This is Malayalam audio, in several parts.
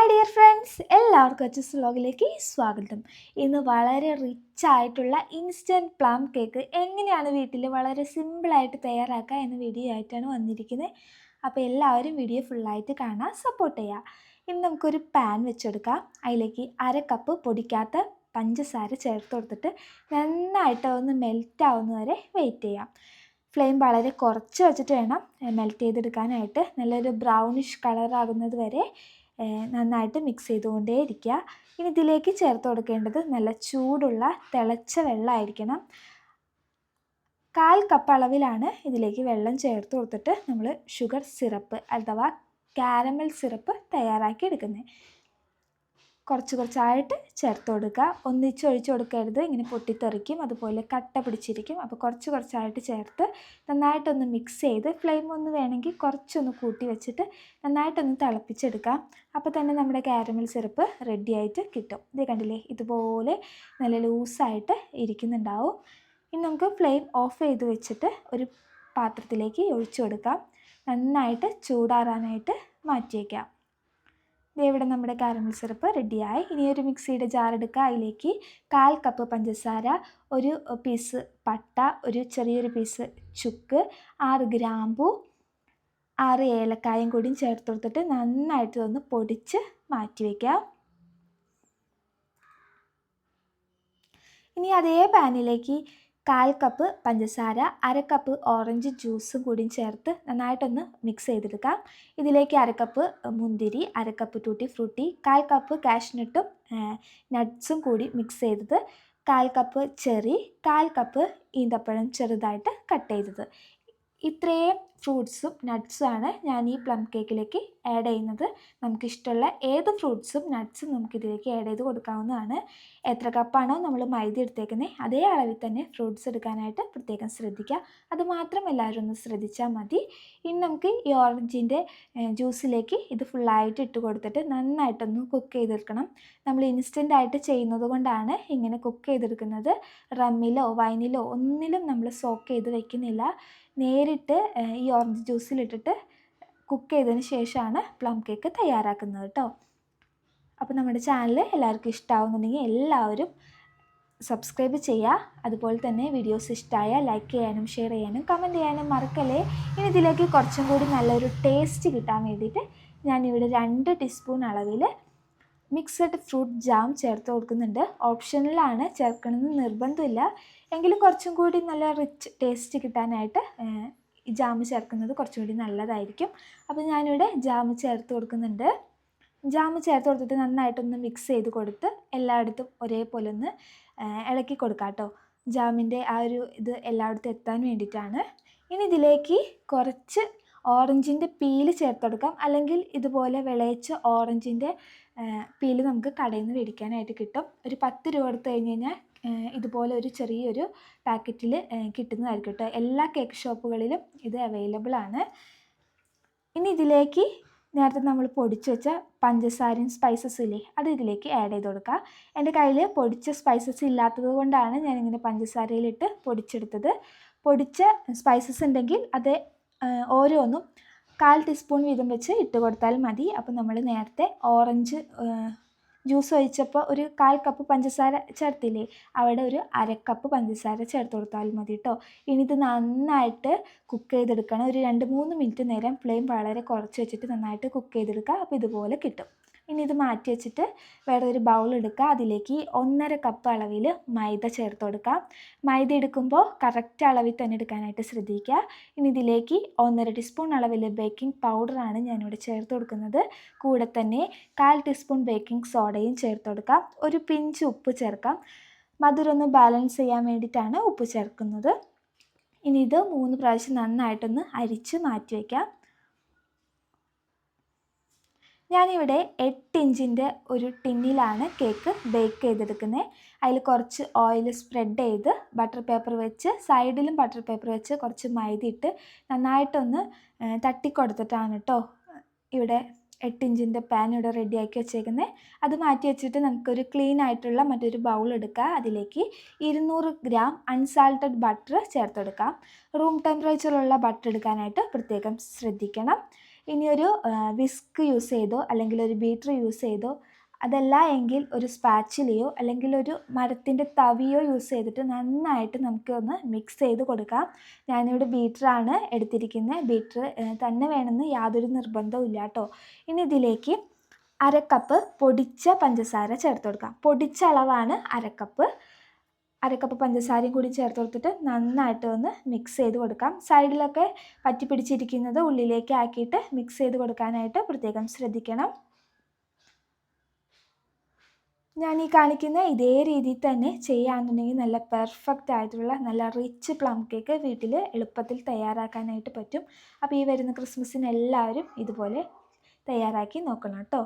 ഹായ് ഡിയർ ഫ്രണ്ട്സ് എല്ലാവർക്കും അച്ചസ് വ്ലോഗിലേക്ക് സ്വാഗതം. ഇന്ന് വളരെ റിച്ച് ആയിട്ടുള്ള ഇൻസ്റ്റന്റ് പ്ലാം കേക്ക് എങ്ങനെയാണ് വീട്ടിൽ വളരെ സിമ്പിളായിട്ട് തയ്യാറാക്കുക എന്ന വീഡിയോ ആയിട്ടാണ് വന്നിരിക്കുന്നത് അപ്പോൾ എല്ലാവരും വീഡിയോ ഫുള്ളായിട്ട് കാണാൻ സപ്പോർട്ട് ചെയ്യുക ഇനി നമുക്കൊരു പാൻ വെച്ചെടുക്കാം. അതിലേക്ക് അര കപ്പ് പൊടിക്കാത്ത പഞ്ചസാര ചേർത്ത് കൊടുത്തിട്ട് നന്നായിട്ട് ഒന്ന് മെൽറ്റ് ആവുന്ന വരെ വെയിറ്റ് ചെയ്യാം. ഫ്ലെയിം വളരെ കുറച്ച് വെച്ചിട്ട് വേണം മെൽറ്റ് ചെയ്തെടുക്കാനായിട്ട്. നല്ലൊരു ബ്രൗണിഷ് കളറാകുന്നത് വരെ നന്നായിട്ട് മിക്സ് ചെയ്തുകൊണ്ടേ ഇരിക്കുക ഇനി ഇതിലേക്ക് ചേർത്ത് കൊടുക്കേണ്ടത് നല്ല ചൂടുള്ള തിളച്ച വെള്ളമായിരിക്കണം. കാൽ കപ്പ് അളവിലാണ് ഇതിലേക്ക് വെള്ളം ചേർത്ത് കൊടുത്തിട്ട് നമ്മൾ ഷുഗർ സിറപ്പ് അഥവാ കാരമൽ സിറപ്പ് തയ്യാറാക്കി എടുക്കുന്നത് കുറച്ച് കുറച്ചായിട്ട് ചേർത്ത് കൊടുക്കുക. ഒന്നിച്ച് ഒഴിച്ച് കൊടുക്കരുത്. ഇങ്ങനെ പൊട്ടിത്തെറിക്കും. അതുപോലെ കട്ട പിടിച്ചിരിക്കും. അപ്പോൾ കുറച്ച് കുറച്ചായിട്ട് ചേർത്ത് നന്നായിട്ടൊന്ന് മിക്സ് ചെയ്ത് ഫ്ലെയിം ഒന്ന് വേണമെങ്കിൽ കുറച്ചൊന്ന് കൂട്ടി വെച്ചിട്ട് നന്നായിട്ടൊന്ന് തിളപ്പിച്ചെടുക്കാം. അപ്പോൾ തന്നെ നമ്മുടെ കാരമൽ സിറപ്പ് റെഡി ആയിട്ട് കിട്ടും. ഇത് കണ്ടില്ലേ? ഇതുപോലെ നല്ല ലൂസായിട്ട് ഇരിക്കുന്നുണ്ടാവും. ഇനി നമുക്ക് ഫ്ലെയിം ഓഫ് ചെയ്ത് വെച്ചിട്ട് ഒരു പാത്രത്തിലേക്ക് ഒഴിച്ചു കൊടുക്കാം. നന്നായിട്ട് ചൂടാറാനായിട്ട് മാറ്റി വയ്ക്കാം ദേ ഇവിടെ നമ്മുടെ കാരമൽ സിറപ്പ് റെഡിയായി. ഇനി ഒരു മിക്സിയുടെ ജാർ എടുക്കുക. അതിലേക്ക് കാൽ കപ്പ് പഞ്ചസാര ഒരു പീസ് പട്ട ഒരു ചെറിയൊരു പീസ് ചുക്ക് ആറ് ഗ്രാമ്പു ആറ് ഏലക്കായും കൂടിയും ചേർത്ത് കൊടുത്തിട്ട് നന്നായിട്ട് ഒന്ന് പൊടിച്ച് മാറ്റി വയ്ക്കാം. ഇനി അതേ പാനിലേക്ക് കാൽ കപ്പ് പഞ്ചസാര അര കപ്പ് ഓറഞ്ച് ജ്യൂസും കൂടി ചേർത്ത് നന്നായിട്ടൊന്ന് മിക്സ് ചെയ്തെടുക്കാം. ഇതിലേക്ക് അര കപ്പ് മുന്തിരി അര കപ്പ് ടൂട്ടി ഫ്രൂട്ടി കാൽ കപ്പ് കാഷ്നട്ടും നട്ട്സും കൂടി മിക്സ് ചെയ്തത്. കാൽ കപ്പ് ചെറി കാൽ കപ്പ് ഈന്തപ്പഴം ചെറുതായിട്ട് കട്ട് ചെയ്തത്. ഇത്രയും ഫ്രൂട്ട്സും നട്ട്സുമാണ് ഞാൻ ഈ പ്ലം കേക്കിലേക്ക് ആഡ് ചെയ്യുന്നത്. നമുക്കിഷ്ടമുള്ള ഏത് ഫ്രൂട്ട്സും നട്ട്സും നമുക്കിതിലേക്ക് ആഡ് ചെയ്ത് കൊടുക്കാവുന്നതാണ്. എത്ര കപ്പാണോ നമ്മൾ മൈദ എടുത്തേക്കുന്നത് അതേ അളവിൽ തന്നെ ഫ്രൂട്ട്സ് എടുക്കാനായിട്ട് പ്രത്യേകം ശ്രദ്ധിക്കുക. അതുമാത്രം എല്ലാവരും ഒന്ന് ശ്രദ്ധിച്ചാൽ മതി. ഇനി നമുക്ക് ഈ ഓറഞ്ചിന്റെ ജ്യൂസിലേക്ക് ഇത് ഫുള്ളായിട്ട് ഇട്ട് കൊടുത്തിട്ട് നന്നായിട്ടൊന്ന് കുക്ക് ചെയ്തെടുക്കണം നമ്മൾ ഇൻസ്റ്റന്റ് ആയിട്ട് ചെയ്യുന്നത് കൊണ്ടാണ് ഇങ്ങനെ കുക്ക് ചെയ്തെടുക്കുന്നത്. റമ്മിലോ വൈനിലോ ഒന്നിലും നമ്മൾ സോക്ക് ചെയ്ത് വെക്കുന്നില്ല. നേരിട്ട് ഈ ഓറഞ്ച് ജ്യൂസിലിട്ടിട്ട് കുക്ക് ചെയ്തതിന് ശേഷമാണ് പ്ലം കേക്ക് തയ്യാറാക്കുന്നത് കേട്ടോ. അപ്പോൾ നമ്മുടെ ചാനൽ എല്ലാവർക്കും ഇഷ്ടമാവുന്നുണ്ടെങ്കിൽ എല്ലാവരും സബ്സ്ക്രൈബ് ചെയ്യുക. അതുപോലെ തന്നെ വീഡിയോസ് ഇഷ്ടമായ ലൈക്ക് ചെയ്യാനും ഷെയർ ചെയ്യാനും കമന്റ് ചെയ്യാനും മറക്കല്ലേ? ഇനി ഇതിലേക്ക് കുറച്ചും കൂടി നല്ലൊരു ടേസ്റ്റ് കിട്ടാൻ വേണ്ടിയിട്ട് ഞാനിവിടെ രണ്ട് ടീസ്പൂൺ അളവിൽ മിക്സഡ് ഫ്രൂട്ട് ജാം ചേർത്ത് കൊടുക്കുന്നുണ്ട്. ഓപ്ഷനിലാണ് ചേർക്കണമെന്ന് നിർബന്ധമില്ല. എങ്കിലും കുറച്ചും കൂടി നല്ല റിച്ച് ടേസ്റ്റ് കിട്ടാനായിട്ട് ഈ ജാം ചേർക്കുന്നത് കുറച്ചും കൂടി നല്ലതായിരിക്കും. അപ്പോൾ ഞാനിവിടെ ജാമ് ചേർത്ത് കൊടുക്കുന്നുണ്ട്. ജാമ് ചേർത്ത് കൊടുത്തിട്ട് നന്നായിട്ടൊന്ന് മിക്സ് ചെയ്ത് കൊടുത്ത് എല്ലായിടത്തും ഒരേപോലെ ഒന്ന് ഇളക്കി കൊടുക്കാം കേട്ടോ ജാമിന്റെ ആ ഒരു ഇത് എല്ലായിടത്തും എത്താൻ വേണ്ടിയിട്ടാണ്. ഇനി ഇതിലേക്ക് കുറച്ച് ഓറഞ്ചിന്റെ പീൽ ചേർത്ത് കൊടുക്കാം. അല്ലെങ്കിൽ ഇതുപോലെ വിളയിച്ച ഓറഞ്ചിന്റെ പീൽ നമുക്ക് കടയിൽ നിന്ന് മേടിക്കാനായിട്ട് കിട്ടും. ഒരു പത്ത് രൂപ എടുത്ത് കഴിഞ്ഞ് കഴിഞ്ഞാൽ ഇതുപോലെ ഒരു ചെറിയൊരു പാക്കറ്റിൽ കിട്ടുന്നതായിരിക്കും കേട്ടോ. എല്ലാ കേക്ക് ഷോപ്പുകളിലും ഇത് അവൈലബിൾ ആണ്. ഇനി ഇതിലേക്ക് നേരത്തെ നമ്മൾ പൊടിച്ച് വെച്ച പഞ്ചസാരയും സ്പൈസസ് ഇല്ലേ അത് ഇതിലേക്ക് ആഡ് ചെയ്ത് കൊടുക്കുക എന്റെ കയ്യിൽ പൊടിച്ച സ്പൈസസ് ഇല്ലാത്തത് കൊണ്ടാണ് ഞാനിങ്ങനെ പഞ്ചസാരയിലിട്ട് പൊടിച്ചെടുത്തത്. പൊടിച്ച സ്പൈസസ് ഉണ്ടെങ്കിൽ അത് ഓരോന്നും കാൽ ടീസ്പൂൺ വീതം വെച്ച് ഇട്ട് കൊടുത്താൽ മതി. അപ്പോൾ നമ്മൾ നേരത്തെ ഓറഞ്ച് ജ്യൂസ് ഒഴിച്ചപ്പോൾ ഒരു കാൽ കപ്പ് പഞ്ചസാര ചേർത്തില്ലേ അവിടെ ഒരു അര കപ്പ് പഞ്ചസാര ചേർത്ത് കൊടുത്താൽ മതി കേട്ടോ ഇനി ഇത് നന്നായിട്ട് കുക്ക് ചെയ്തെടുക്കണം. ഒരു രണ്ട് മൂന്ന് മിനിറ്റ് നേരം ഫ്ലെയിം വളരെ കുറച്ച് വെച്ചിട്ട് നന്നായിട്ട് കുക്ക് ചെയ്തെടുക്കുക. അപ്പോൾ ഇതുപോലെ കിട്ടും. ഇനി ഇത് മാറ്റി വെച്ചിട്ട് വേറെ ഒരു ബൗൾ എടുക്കുക. അതിലേക്ക് ഒന്നര കപ്പ് അളവിൽ മൈദ ചേർത്ത് കൊടുക്കാം മൈദ എടുക്കുമ്പോൾ കറക്റ്റ് അളവിൽ തന്നെ എടുക്കാനായിട്ട് ശ്രദ്ധിക്കുക. ഇനി ഇതിലേക്ക് ഒന്നര ടീസ്പൂൺ അളവിൽ ബേക്കിംഗ് പൗഡറാണ് ഞാനിവിടെ ചേർത്ത് കൊടുക്കുന്നത്. കൂടെ തന്നെ കാൽ ടീസ്പൂൺ ബേക്കിംഗ് സോഡയും ചേർത്ത് കൊടുക്കാം ഒരു പിഞ്ച് ഉപ്പ് ചേർക്കാം. മധുരം ഒന്ന് ബാലൻസ് ചെയ്യാൻ വേണ്ടിയിട്ടാണ് ഉപ്പ് ചേർക്കുന്നത്. ഇനി ഇത് മൂന്ന് പ്രാവശ്യം നന്നായിട്ടൊന്ന് അരിച്ച് മാറ്റി വയ്ക്കാം ഞാനിവിടെ എട്ട് ഇഞ്ചിന്റെ ഒരു ടിന്നിലാണ് കേക്ക് ബേക്ക് ചെയ്തെടുക്കുന്നത്. അതിൽ കുറച്ച് ഓയിൽ സ്പ്രെഡ് ചെയ്ത് ബട്ടർ പേപ്പർ വെച്ച് സൈഡിലും ബട്ടർ പേപ്പർ വെച്ച് കുറച്ച് മൈദ ഇട്ട് നന്നായിട്ടൊന്ന് തട്ടിക്കൊടുത്തിട്ടാണ് കേട്ടോ ഇവിടെ എട്ട് ഇഞ്ചിന്റെ പാൻ ഇവിടെ റെഡിയാക്കി വെച്ചേക്കുന്നത് അത് മാറ്റി വെച്ചിട്ട് നമുക്കൊരു ക്ലീൻ ആയിട്ടുള്ള മറ്റൊരു ബൗൾ എടുക്കുക അതിലേക്ക് ഇരുന്നൂറ് ഗ്രാം അൺസാൾട്ടഡ് ബട്ടർ ചേർത്തെടുക്കാം. റൂം ടെമ്പറേച്ചറിലുള്ള ബട്ടർ എടുക്കാനായിട്ട് പ്രത്യേകം ശ്രദ്ധിക്കണം. ഇനി ഒരു വിസ്ക് യൂസ് ചെയ്തോ അല്ലെങ്കിൽ ഒരു ബീറ്റർ യൂസ് ചെയ്തോ അതല്ല എങ്കിൽ ഒരു സ്പാച്ചിലയോ അല്ലെങ്കിൽ ഒരു മരത്തിന്റെ തവിയോ യൂസ് ചെയ്തിട്ട് നന്നായിട്ട് നമുക്കൊന്ന് മിക്സ് ചെയ്ത് കൊടുക്കാം. ഞാനിവിടെ ബീറ്ററാണ് എടുത്തിരിക്കുന്നത് ബീറ്റർ തന്നെ വേണമെന്ന് യാതൊരു നിർബന്ധവും ഇല്ല കേട്ടോ ഇനി ഇതിലേക്ക് അരക്കപ്പ് പൊടിച്ച പഞ്ചസാര ചേർത്ത് കൊടുക്കാം. പൊടിച്ച അളവാണ് അരക്കപ്പ് അരക്കപ്പ് പഞ്ചസാരയും കൂടി ചേർത്ത് കൊടുത്തിട്ട് നന്നായിട്ട് ഒന്ന് മിക്സ് ചെയ്ത് കൊടുക്കാം. സൈഡിലൊക്കെ പറ്റി പിടിച്ചിരിക്കുന്നത് ഉള്ളിലേക്ക് ആക്കിയിട്ട് മിക്സ് ചെയ്ത് കൊടുക്കാനായിട്ട് പ്രത്യേകം ശ്രദ്ധിക്കണം. ഞാൻ ഈ കാണിക്കുന്ന ഇതേ രീതിയിൽ തന്നെ ചെയ്യുകയാണെന്നുണ്ടെങ്കിൽ നല്ല പെർഫെക്റ്റ് ആയിട്ടുള്ള നല്ല റിച്ച് പ്ലം കേക്ക് വീട്ടിൽ എളുപ്പത്തിൽ തയ്യാറാക്കാനായിട്ട് പറ്റും. അപ്പോൾ ഈ വരുന്ന ക്രിസ്മസിന് എല്ലാവരും ഇതുപോലെ തയ്യാറാക്കി നോക്കണം കേട്ടോ.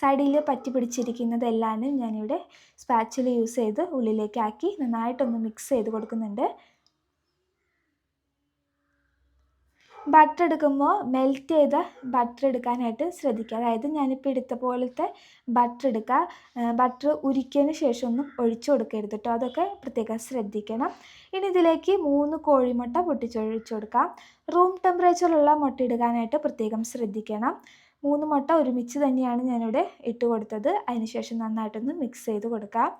സൈഡിൽ പറ്റി പിടിച്ചിരിക്കുന്നതെല്ലാം ഞാനിവിടെ സ്പാച്ചിൽ യൂസ് ചെയ്ത് ഉള്ളിലേക്കാക്കി നന്നായിട്ടൊന്ന് മിക്സ് ചെയ്ത് കൊടുക്കുന്നുണ്ട്. ബട്ടർ എടുക്കുമ്പോൾ മെൽറ്റ് ചെയ്ത ബട്ടർ എടുക്കാനായിട്ട് ശ്രദ്ധിക്കുക. അതായത് ഞാനിപ്പോൾ എടുത്ത പോലത്തെ ബട്ടർ എടുക്കുക ബട്ടർ ഉരുക്കിയതിന് ശേഷം ഒന്നും ഒഴിച്ചു കൊടുക്കരുത് കേട്ടോ അതൊക്കെ പ്രത്യേകം ശ്രദ്ധിക്കണം. ഇനി ഇതിലേക്ക് മൂന്ന് കോഴിമുട്ട പൊട്ടിച്ചൊഴിച്ചു കൊടുക്കാം. റൂം ടെമ്പറേച്ചറിലുള്ള മുട്ട ഇടുകാനായിട്ട് പ്രത്യേകം ശ്രദ്ധിക്കണം. മൂന്ന് മുട്ട ഒരുമിച്ച് തന്നെയാണ് ഞാനിവിടെ ഇട്ട് കൊടുത്തത്. അതിനുശേഷം നന്നായിട്ടൊന്ന് മിക്സ് ചെയ്ത് കൊടുക്കാം.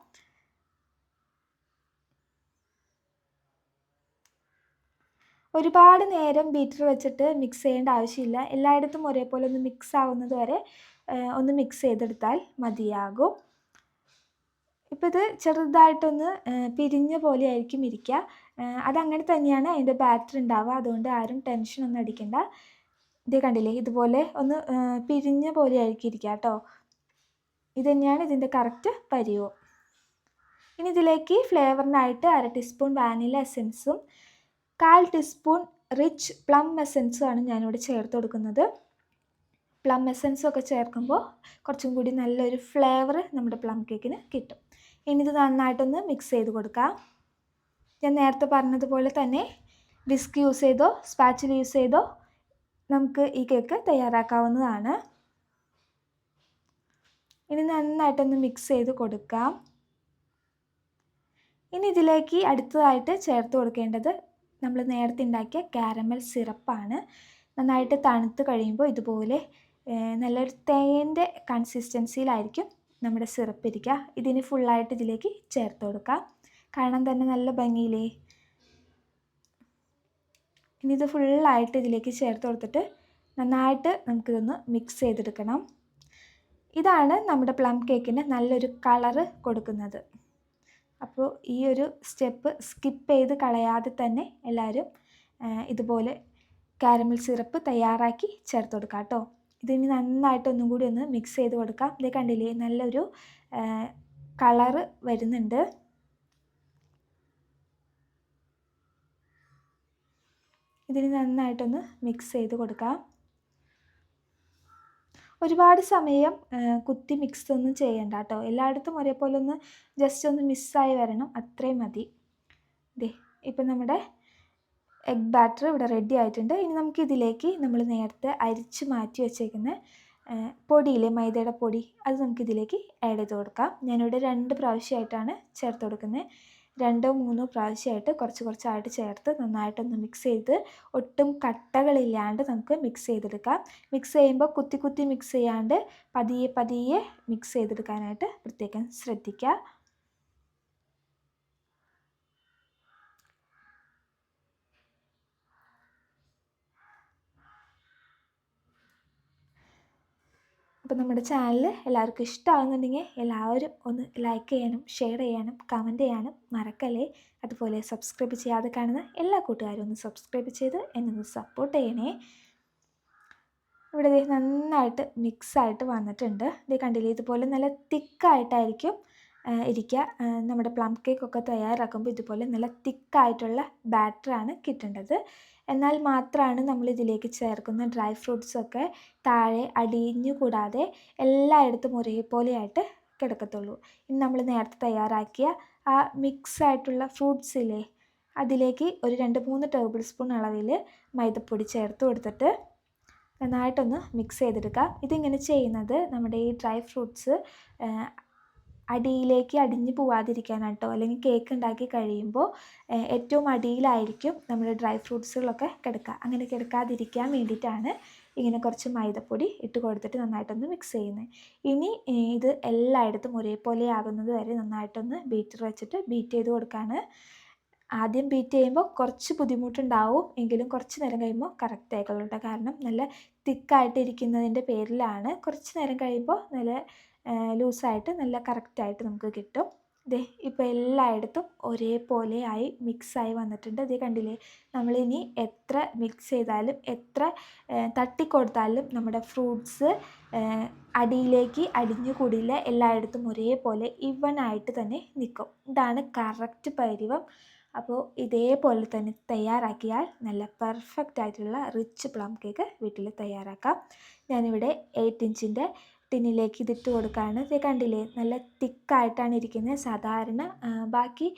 ഒരുപാട് നേരം ബീറ്റർ വെച്ചിട്ട് മിക്സ് ചെയ്യേണ്ട ആവശ്യമില്ല. എല്ലായിടത്തും ഒരേപോലെ ഒന്ന് മിക്സ് ആവുന്നത് വരെ ഒന്ന് മിക്സ് ചെയ്തെടുത്താൽ മതിയാകും. ഇപ്പോൾ ഇത് ചെറുതായിട്ടൊന്ന് പിരിഞ്ഞ പോലെ ആയിരിക്കും ഇരിക്കുക. അതങ്ങനെ തന്നെയാണ് അതിന്റെ ബാറ്റർ ഉണ്ടാവുക. അതുകൊണ്ട് ആരും ടെൻഷൻ ഒന്നും അടിക്കണ്ട. ഇതേ കണ്ടില്ലേ? ഇതുപോലെ ഒന്ന് പിരിഞ്ഞ പോലെ ആയിരിക്കും ഇരിക്കുക കേട്ടോ ഇത് തന്നെയാണ് ഇതിന്റെ കറക്റ്റ് പരിവം. ഇനി ഇതിലേക്ക് ഫ്ലേവറിനായിട്ട് അര ടീസ്പൂൺ വാനില എസൻസും കാൽ ടീസ്പൂൺ റിച്ച് പ്ലം എസൻസും ആണ് ഞാനിവിടെ ചേർത്ത് കൊടുക്കുന്നത്. പ്ലം എസൻസും ഒക്കെ ചേർക്കുമ്പോൾ കുറച്ചും കൂടി നല്ലൊരു ഫ്ലേവർ നമ്മുടെ പ്ലം കേക്കിന് കിട്ടും. ഇനി ഇത് നന്നായിട്ടൊന്ന് മിക്സ് ചെയ്ത് കൊടുക്കാം. ഞാൻ നേരത്തെ പറഞ്ഞതുപോലെ തന്നെ വിസ്ക് യൂസ് ചെയ്തോ സ്പാച്ചിൽ യൂസ് ചെയ്തോ നമുക്ക് ഈ കേക്ക് തയ്യാറാക്കാവുന്നതാണ്. ഇനി നന്നായിട്ടൊന്ന് മിക്സ് ചെയ്ത് കൊടുക്കാം. ഇനി ഇതിലേക്ക് അടുത്തതായിട്ട് ചേർത്ത് കൊടുക്കേണ്ടത് നമ്മൾ നേരത്തെ ഉണ്ടാക്കിയ കാരമൽ സിറപ്പാണ് നന്നായിട്ട് തണുത്ത് കഴിയുമ്പോൾ ഇതുപോലെ നല്ലൊരു തേന്റെ കൺസിസ്റ്റൻസിയിലായിരിക്കും നമ്മുടെ സിറപ്പ് ഇരിക്കുക. ഇതിന് ഫുള്ളായിട്ട് ഇതിലേക്ക് ചേർത്ത് കൊടുക്കാം. കാണാൻ തന്നെ നല്ല ഭംഗിയിലേ ഇനി ഇത് ഫുള്ളായിട്ട് ഇതിലേക്ക് ചേർത്ത് കൊടുത്തിട്ട് നന്നായിട്ട് നമുക്കിതൊന്ന് മിക്സ് ചെയ്തെടുക്കണം. ഇതാണ് നമ്മുടെ പ്ലം കേക്കിന് നല്ലൊരു കളറ് കൊടുക്കുന്നത്. അപ്പോൾ ഈ ഒരു സ്റ്റെപ്പ് സ്കിപ്പ് ചെയ്ത് കളയാതെ തന്നെ എല്ലാവരും ഇതുപോലെ കാരമൽ സിറപ്പ് തയ്യാറാക്കി ചേർത്ത് കൊടുക്കാം കേട്ടോ. ഇതിനി നന്നായിട്ട് ഒന്നും കൂടി ഒന്ന് മിക്സ് ചെയ്ത് കൊടുക്കാം. ഇത് കണ്ടില്ലേ? നല്ലൊരു കളറ് വരുന്നുണ്ട്. ഇതിന് നന്നായിട്ടൊന്ന് മിക്സ് ചെയ്ത് കൊടുക്കാം. ഒരുപാട് സമയം കുത്തി മിക്സ് ഒന്നും ചെയ്യണ്ട കേട്ടോ എല്ലായിടത്തും ഒരേപോലെ ഒന്ന് ജസ്റ്റ് ഒന്ന് മിസ്സായി വരണം അത്രയും മതി. ദേ ഇപ്പം നമ്മുടെ എഗ് ബാറ്റർ ഇവിടെ റെഡി ആയിട്ടുണ്ട്. ഇനി നമുക്ക് ഇതിലേക്ക് നമ്മൾ നേരത്തെ അരിച്ച് മാറ്റി വെച്ചേക്കുന്ന പൊടിയിലെ മൈദയുടെ പൊടി അത് നമുക്ക് ഇതിലേക്ക് ആഡ് ചെയ്ത് കൊടുക്കാം. ഞാനിവിടെ രണ്ട് പ്രാവശ്യമായിട്ടാണ് ചേർത്ത് കൊടുക്കുന്നത്. രണ്ടോ മൂന്നോ പ്രാവശ്യമായിട്ട് കുറച്ച് കുറച്ചായിട്ട് ചേർത്ത് നന്നായിട്ടൊന്ന് മിക്സ് ചെയ്ത് ഒട്ടും കട്ടകളില്ലാണ്ട് നമുക്ക് മിക്സ് ചെയ്തെടുക്കാം. മിക്സ് ചെയ്യുമ്പോൾ കുത്തി കുത്തി മിക്സ് ചെയ്യാണ്ട് പതിയെ പതിയെ മിക്സ് ചെയ്തെടുക്കാനായിട്ട് പ്രത്യേകം ശ്രദ്ധിക്കുക. അപ്പോൾ നമ്മുടെ ചാനൽ എല്ലാവർക്കും ഇഷ്ടമാകുന്നുണ്ടെങ്കിൽ എല്ലാവരും ഒന്ന് ലൈക്ക് ചെയ്യാനും ഷെയർ ചെയ്യാനും കമന്റ് ചെയ്യാനും മറക്കല്ലേ? അതുപോലെ സബ്സ്ക്രൈബ് ചെയ്യാതെ കാണുന്ന എല്ലാ കൂട്ടുകാരും ഒന്ന് സബ്സ്ക്രൈബ് ചെയ്ത് എന്നൊന്ന് സപ്പോർട്ട് ചെയ്യണേ. ഇവിടെ നന്നായിട്ട് മിക്സായിട്ട് വന്നിട്ടുണ്ട്. ഇത് കണ്ടില്ലേ? ഇതുപോലെ നല്ല തിക്കായിട്ടായിരിക്കും ഇരിക്കുക നമ്മുടെ പ്ലം കേക്ക് ഒക്കെ തയ്യാറാക്കുമ്പോൾ ഇതുപോലെ നല്ല തിക്കായിട്ടുള്ള ബാറ്ററാണ് കിട്ടേണ്ടത്. എന്നാൽ മാത്രമാണ് നമ്മൾ ഇതിലേക്ക് ചേർക്കുന്ന ഡ്രൈ ഫ്രൂട്ട്സൊക്കെ താഴെ അടിഞ്ഞു കൂടാതെ എല്ലായിടത്തും ഒരേപോലെയായിട്ട് കിടക്കത്തുള്ളൂ. ഇനി നമ്മൾ നേരത്തെ തയ്യാറാക്കിയ ആ മിക്സ് ആയിട്ടുള്ള ഫ്രൂട്ട്സിലെ അതിലേക്ക് ഒരു രണ്ട് മൂന്ന് ടേബിൾ സ്പൂൺ അളവിൽ മൈദപ്പൊടി ചേർത്ത് കൊടുത്തിട്ട് നന്നായിട്ടൊന്ന് മിക്സ് ചെയ്തെടുക്കുക ഇതിങ്ങനെ ചെയ്യുന്നത് നമ്മുടെ ഈ ഡ്രൈ ഫ്രൂട്ട്സ് അടിയിലേക്ക് അടിഞ്ഞു പോവാതിരിക്കാനായിട്ടോ അല്ലെങ്കിൽ കേക്ക് ഉണ്ടാക്കി കഴിയുമ്പോൾ ഏറ്റവും അടിയിലായിരിക്കും നമ്മൾ ഡ്രൈ ഫ്രൂട്ട്സുകളൊക്കെ കിടക്കുക അങ്ങനെ കിടക്കാതിരിക്കാൻ വേണ്ടിയിട്ടാണ് ഇങ്ങനെ കുറച്ച് മൈദപ്പൊടി ഇട്ട് കൊടുത്തിട്ട് നന്നായിട്ടൊന്ന് മിക്സ് ചെയ്യുന്നത് ഇനി ഇത് എല്ലായിടത്തും ഒരേപോലെ ആകുന്നത് വരെ നന്നായിട്ടൊന്ന് ബീറ്റർ വെച്ചിട്ട് ബീറ്റ് ചെയ്ത് കൊടുക്കുകയാണ് ആദ്യം ബീറ്റ് ചെയ്യുമ്പോൾ കുറച്ച് ബുദ്ധിമുട്ടുണ്ടാവും എങ്കിലും കുറച്ച് നേരം കഴിയുമ്പോൾ കറക്റ്റ് ആയിക്കോളും കേട്ടോ കാരണം നല്ല തിക്കായിട്ടിരിക്കുന്നതിന്റെ പേരിലാണ് കുറച്ച് നേരം കഴിയുമ്പോൾ നല്ല ലൂസായിട്ട് നല്ല കറക്റ്റായിട്ട് നമുക്ക് കിട്ടും. ദേ ഇപ്പോൾ എല്ലായിടത്തും ഒരേപോലെ ആയി മിക്സായി വന്നിട്ടുണ്ട്. ഇത് കണ്ടില്ലേ? നമ്മളിനി എത്ര മിക്സ് ചെയ്താലും എത്ര തട്ടിക്കൊടുത്താലും നമ്മുടെ ഫ്രൂട്ട്സ് അടിയിലേക്ക് അടിഞ്ഞു കൂടിയില്ല എല്ലായിടത്തും ഒരേപോലെ ഇവൺ ആയിട്ട് തന്നെ നിൽക്കും. ഇതാണ് കറക്റ്റ് പരിവം. അപ്പോൾ ഇതേപോലെ തന്നെ തയ്യാറാക്കിയാൽ നല്ല പെർഫെക്റ്റ് ആയിട്ടുള്ള റിച്ച് പ്ലം കേക്ക് വീട്ടിൽ തയ്യാറാക്കാം. ഞാനിവിടെ എയ്റ്റ് ഇഞ്ചിന്റെ ടിന്നിലേക്ക് ഇതിട്ട് കൊടുക്കുകയാണ് ഇത് കണ്ടില്ലേ? നല്ല തിക്കായിട്ടാണ് ഇരിക്കുന്നത്. സാധാരണ ബാക്കി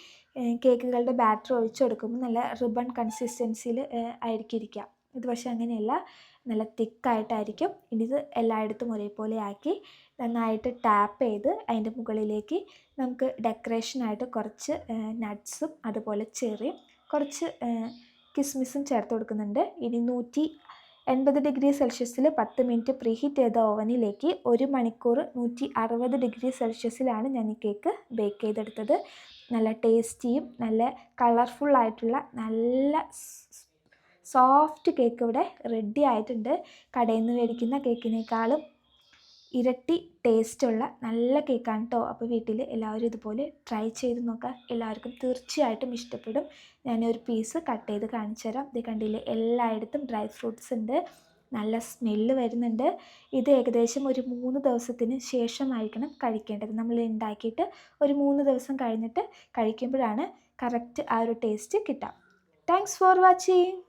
കേക്കുകളുടെ ബാറ്റർ ഒഴിച്ചു കൊടുക്കുമ്പോൾ നല്ല റിബൺ കൺസിസ്റ്റൻസിയിൽ ആയിരിക്കും ഇരിക്കുക ഇത് പക്ഷേ അങ്ങനെയല്ല. നല്ല തിക്കായിട്ടായിരിക്കും. ഇനി ഇത് എല്ലായിടത്തും ഒരേപോലെ ആക്കി നന്നായിട്ട് ടാപ്പ് ചെയ്ത് അതിന്റെ മുകളിലേക്ക് നമുക്ക് ഡെക്കറേഷനായിട്ട് കുറച്ച് നട്ട്സും അതുപോലെ ചെറിയും കുറച്ച് കിസ്മിസും ചേർത്ത് കൊടുക്കുന്നുണ്ട്. ഇനി നൂറ്റി എൺപത് ഡിഗ്രി സെൽഷ്യസിൽ പത്ത് മിനിറ്റ് പ്രീഹീറ്റ് ചെയ്ത ഓവനിലേക്ക് ഒരു മണിക്കൂർ നൂറ്റി അറുപത് ഡിഗ്രി സെൽഷ്യസിലാണ് ഞാൻ ഈ കേക്ക് ബേക്ക് ചെയ്തെടുത്തത്. നല്ല ടേസ്റ്റിയും നല്ല കളർഫുള്ളായിട്ടുള്ള നല്ല സോഫ്റ്റ് കേക്ക് ഇവിടെ റെഡി ആയിട്ടുണ്ട്. കടയിൽ നിന്ന് മേടിക്കുന്ന കേക്കിനേക്കാളും ഇരട്ടി ടേസ്റ്റുള്ള നല്ല കേക്കാണ് കേട്ടോ അപ്പോൾ വീട്ടിൽ എല്ലാവരും ഇതുപോലെ ട്രൈ ചെയ്ത് നോക്കുക എല്ലാവർക്കും തീർച്ചയായിട്ടും ഇഷ്ടപ്പെടും. ഞാൻ ഒരു പീസ് കട്ട് ചെയ്ത് കാണിച്ചു തരാം. ഇത് കണ്ടില്ലേ? എല്ലായിടത്തും ഡ്രൈ ഫ്രൂട്ട്സ് ഉണ്ട്. നല്ല സ്മെല്ല് വരുന്നുണ്ട്. ഇത് ഏകദേശം ഒരു മൂന്ന് ദിവസത്തിന് ശേഷമായിരിക്കണം കഴിക്കേണ്ടത്. നമ്മൾ ഉണ്ടാക്കിയിട്ട് ഒരു മൂന്ന് ദിവസം കഴിഞ്ഞിട്ട് കഴിക്കുമ്പോഴാണ് കറക്റ്റ് ആ ഒരു ടേസ്റ്റ് കിട്ടുക താങ്ക്സ് ഫോർ വാച്ചിങ്